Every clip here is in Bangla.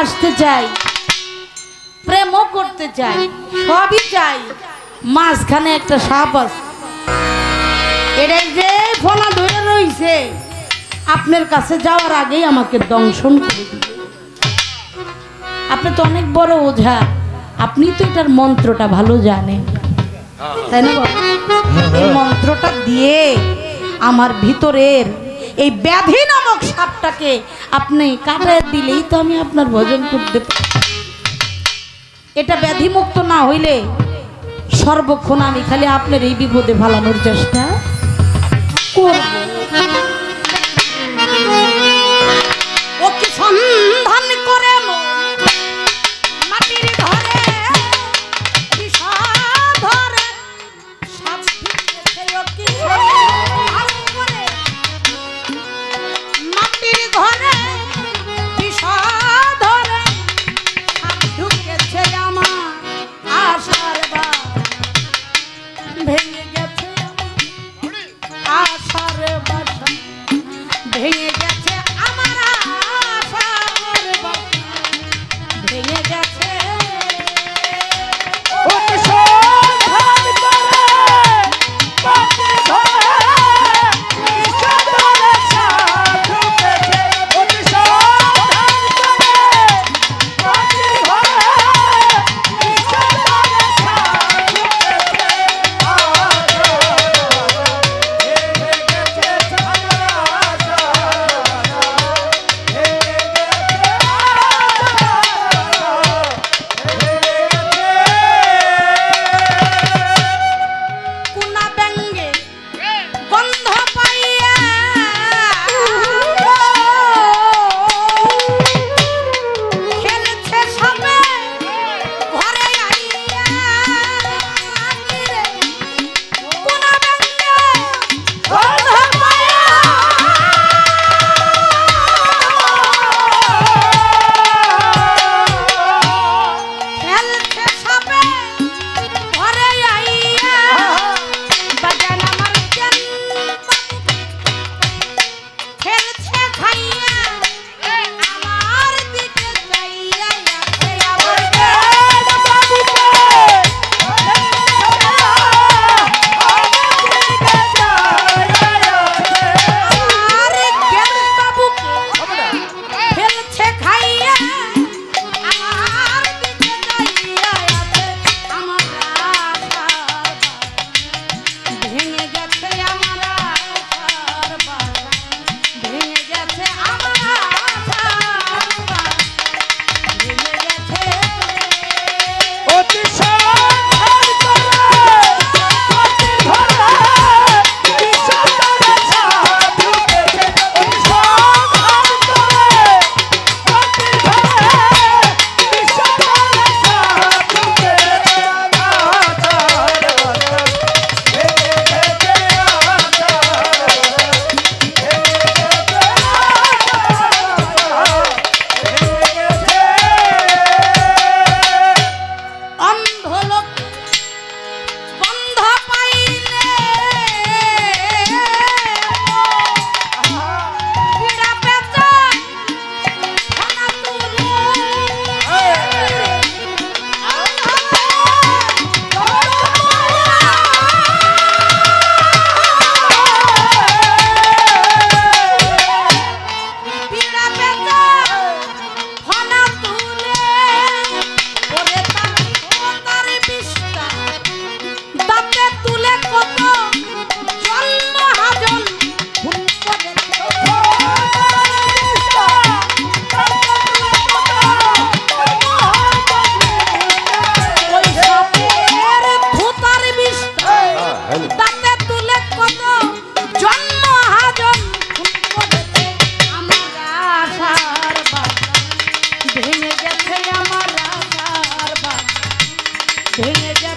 আসতে চাই প্রেম করতে চাই সবই চাই মাঝখানে একটা সাপ আছে। এটা যে ফোনা ধরে রয়েছে আপনার কাছে যাওয়ার আগেই আমাকে দংশন করে আপনি তো অনেক বড় ওঝা, আপনি তো এটার মন্ত্রটা ভালো জানেন। তাই না এই মন্ত্রটা দিয়ে আমার ভিতরের এই ব্যাধি নামক সাপটাকে আপনি কাটায় দিলেই তো আমি আপনার ভোজন করতে পারি। এটা ব্যাধিমুক্ত না হইলে সর্বক্ষণ আমি খালি আপনার এই বিপদে ভালানোর চেষ্টা করব।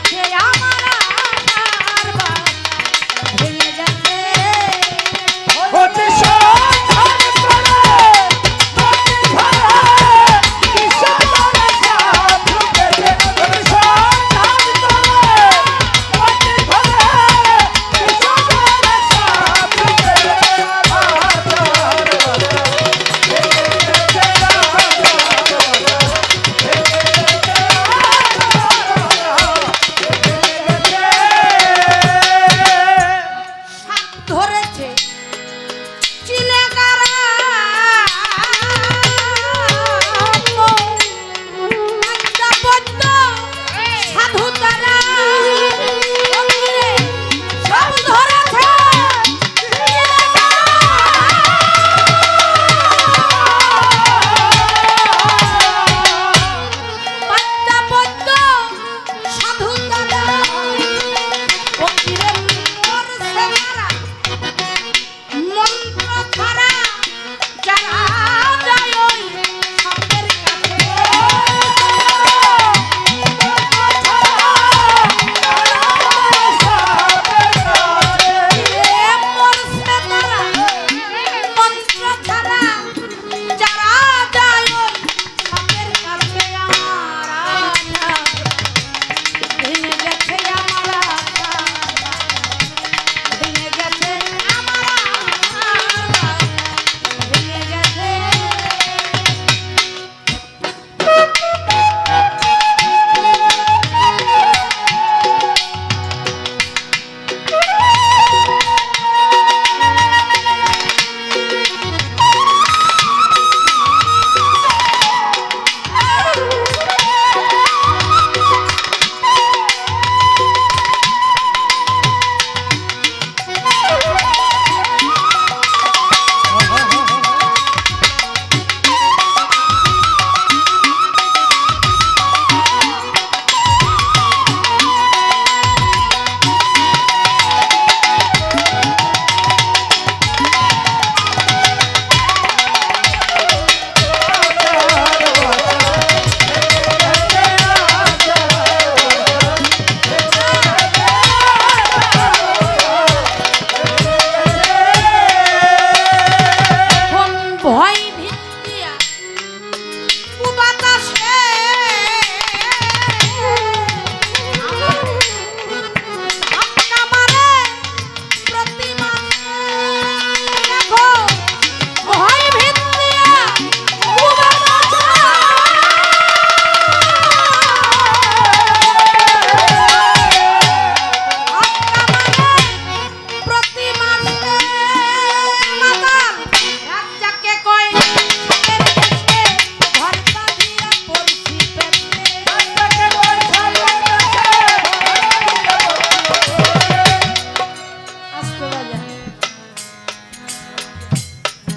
铁牙吗？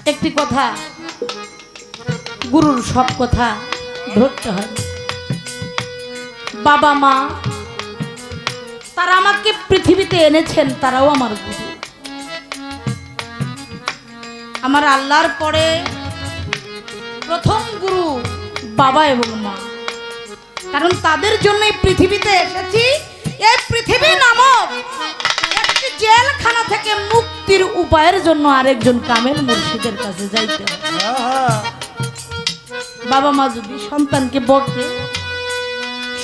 একটি কথা। গুরুর সব কথা ধরতে হয়। বাবা মা, তারা আমাকে পৃথিবীতে এনেছেন, তারাও আমার গুরু। আমার আল্লাহর পরে প্রথম গুরু বাবা এবং মা। কারণ তাদের জন্য এই পৃথিবীতে এসেছি। এই পৃথিবী নামক একটি জেলখানা থেকে মুক্তির উপায়ের জন্য আরেকজন কামেল মুর্শিদের কাছে যাইতে বাবা মা যদি সন্তানকে বকে,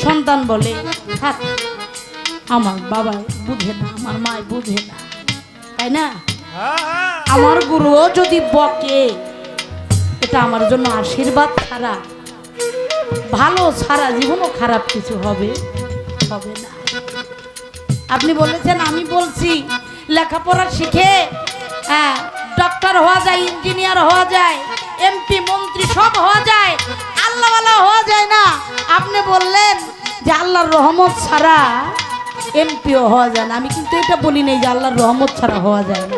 সন্তান বলে, থাক, আমার বাবা বুঝে না, আমার মা বুঝে না। তাই না? আমার গুরুও যদি বকে, এটা আমার জন্য আশীর্বাদ ছাড়া, ভালো ছাড়া জীবনও খারাপ কিছু হবে হবে না। আপনি বলেছেন, আমি বলছি লেখাপড়া শিখে হ্যাঁ ডক্টর হওয়া যায় ইঞ্জিনিয়ার হওয়া যায় এমপি মন্ত্রী সব হওয়া যায়, আল্লাহওয়ালা হওয়া যায় না। আপনি বললেন যে আল্লাহর রহমত ছাড়া এমপিও হওয়া যায় না। আমি কিন্তু এটা বলি নাই যে আল্লাহর রহমত ছাড়া হওয়া যায় না।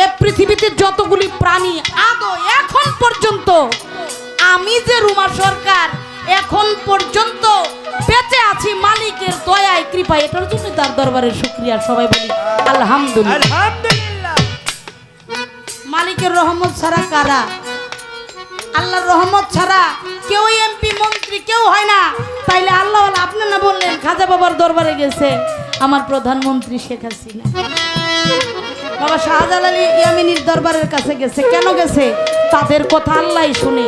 এ পৃথিবীতে যতগুলি প্রাণী, আদৌ এখন পর্যন্ত, আমি যে রুমা সরকার, এখন পর্যন্ত দয়ায় কৃপায় এটার জন্য তার দরবারে শুক্রিয়া। সবাই বলি আলহামদুলিল্লাহ। আলহামদুলিল্লাহ। মালিকের রহমত ছাড়া কারা? আল্লাহর রহমত ছাড়া কেউ এমপি মন্ত্রী কেউ হয় না। তাইলে আল্লাহ আপনি না বললেন খাজা বাবার দরবারে গেছে। আমার প্রধানমন্ত্রী শেখ হাসিনা। বাবা শাহজালাল ইয়ামিনীর দরবারের কাছে গেছে। কেন গেছে? তাদের কথা আল্লাহ শুনে।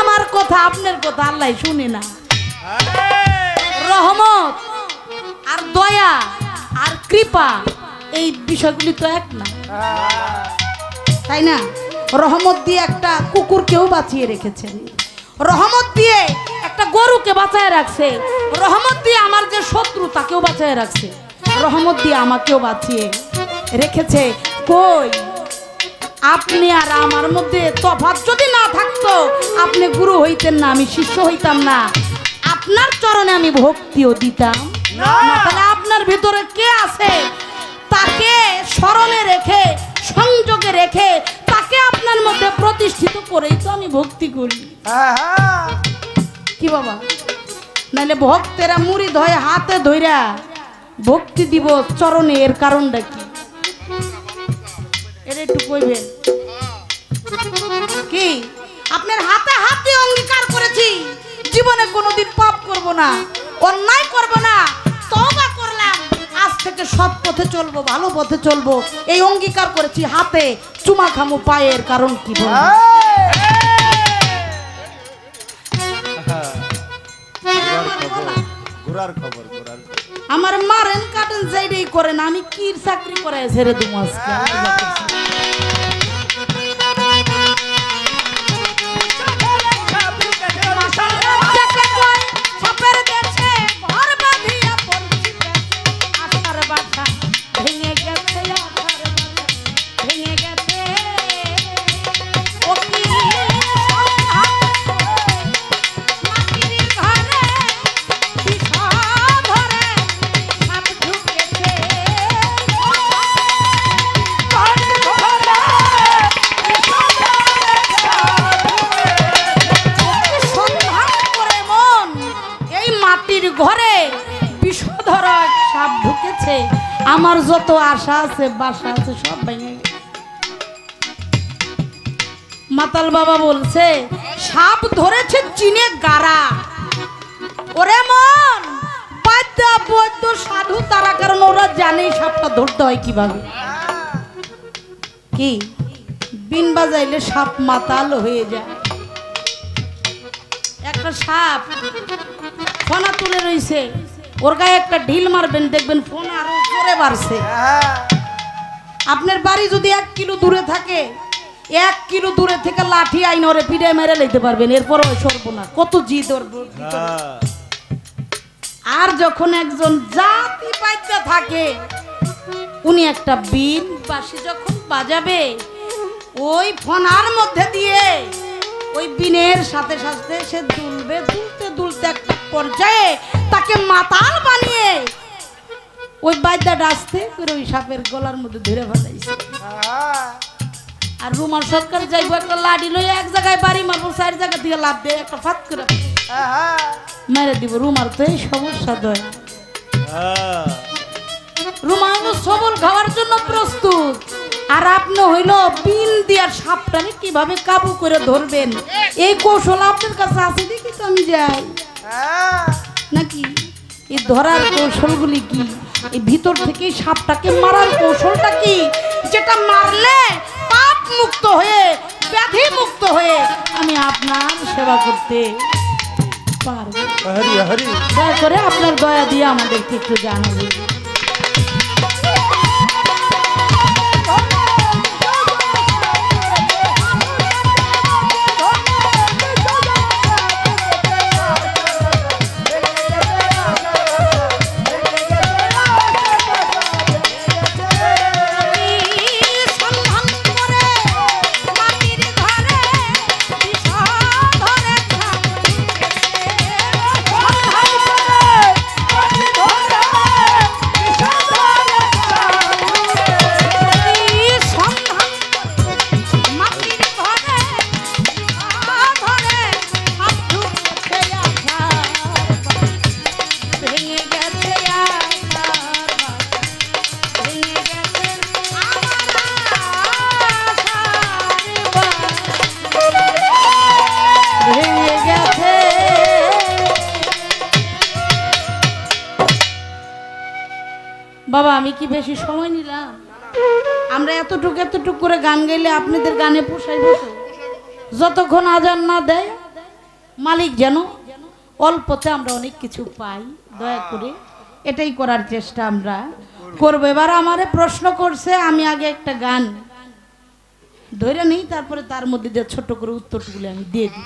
আমার কথা আপনার কথা আল্লাহ শুনে না। রহমত! দয়া আর কৃপা এই বিষয়গুলি তো এক না। তাই না? রহমত দিয়ে একটা কুকুরকেও বাঁচিয়ে রেখেছেন। রহমত দিয়ে একটা গরুকে বাঁচায় রাখছে। রহমত দিয়ে আমার যে শত্রু তাকেও বাঁচায় রাখছে। রহমত দিয়ে আমাকেও বাঁচিয়ে রেখেছে। কই? আপনি আর আমার মধ্যে তফাৎ যদি না থাকতো আপনি গুরু হইতেন না আমি শিষ্য হইতাম না। আপনার চরণে আমি ভক্তিও দিতাম। না। আপনার ভিতরে কে আছে? তাকে স্মরণে রেখে সংযোগে রেখে তাকে আপনার মধ্যে প্রতিষ্ঠিত করেই তো আমি ভক্তি করি। কি বাবা? নাহলে ভক্তেরা মুড়ি ধয়ে হাতে ধইরা ভক্তি দিব চরণে এর কারণটা কি? এটা একটু কইবেন। কি? আপনার হাতে হাতে অঙ্গীকার করেছি জীবনে কোনোদিন পাপ করব না অন্যায় করব না থেকে সৎ পথে চলবো, ভালো পথে চলবো, এই অঙ্গীকার করেছি হাতে, চুমা খামু পায়ের কারণ কি আমার মারেন কাটেন সাইডেই করেন, আমি কি চাকরি করে ছেড়ে দেবো আজকে? আমার যত আশা আছে, বাসা আছে, সব ভেঙে মাতাল বাবা বলছে, সাপ ধরেছে চিনে গারা ওরে মন সাধু, তারা কারণ ওরা জানেই সাপটা ধরতে হয় কীভাবে। কি? বিন বাজাইলে সাপ মাতাল হয়ে যায়। একটা সাপ ফোনা তুলে রইছে। ওর গায়ে একটা ঢিল মারবেন, দেখবেন ফোন আরও জোরে বাড়ছে। আপনার বাড়ি যদি এক কিলো দূরে থাকে, এক কিলো দূরে থেকে লাঠি আইন ওরে পিড়ে মেরে লইতে পারবেন, এরপর ওই সরব না কত জিদ ওর আর যখন একজন জাতি পাইতে থাকে, উনি একটা বিন বাসি যখন বাজাবে, ওই ফোনার মধ্যে দিয়ে ওই বিনের সাথে সাথে সে দুলবে, দুলতে দুলতে একটা পর্যায়ে তাকে মাতাল বানিয়ে ওই বাদ্যা ডাসতে করে ওই সাপের গলার মধ্যে ধরে ফেলাইছে। আর রুমাল সরকার যাইবো, একটা লাডি লই এক জায়গায় বাড়ি মারবো, চার জায়গা দিয়ে লাভ দেয় একটা ফাত করে মেরে দিব, রুমাল তো এই সমস্যা দয়। রুমাল সবল খাওয়ার জন্য প্রস্তুত। আর আপনি হইল পিন দিয়ার সাপটারে কীভাবে কাবু করে ধরবেন? এই কৌশল আপনার কাছে আছে দেখি তো আমি যাই। নাকি এই ধরার কৌশলগুলি কি? এই ভিতর থেকে সাপটাকে মারার কৌশলটা কি? যেটা মারলে পাপ মুক্ত হয়ে ব্যাধি মুক্ত হয়ে আমি আপনার সেবা করতে পারব। হরি হরি দয়া করে আপনার দয়া দিয়ে আমাদেরকে একটু জানাবেন। বাবা, আমি কি বেশি সময় নিলাম? আমরা এতটুকু এতটুকু করে গান গাইলে আপনাদের গানে পোষাইব তো যতক্ষণ আজান না দেয়, মালিক যেন অল্পতে আমরা অনেক কিছু পাই, দয়া করে এটাই করার চেষ্টা আমরা করব। এবার আমারে প্রশ্ন করছে, আমি আগে একটা গান ধরে নেই, তারপরে তার মধ্যে দিয়ে ছোট করে উত্তরগুলো আমি দিয়ে দিই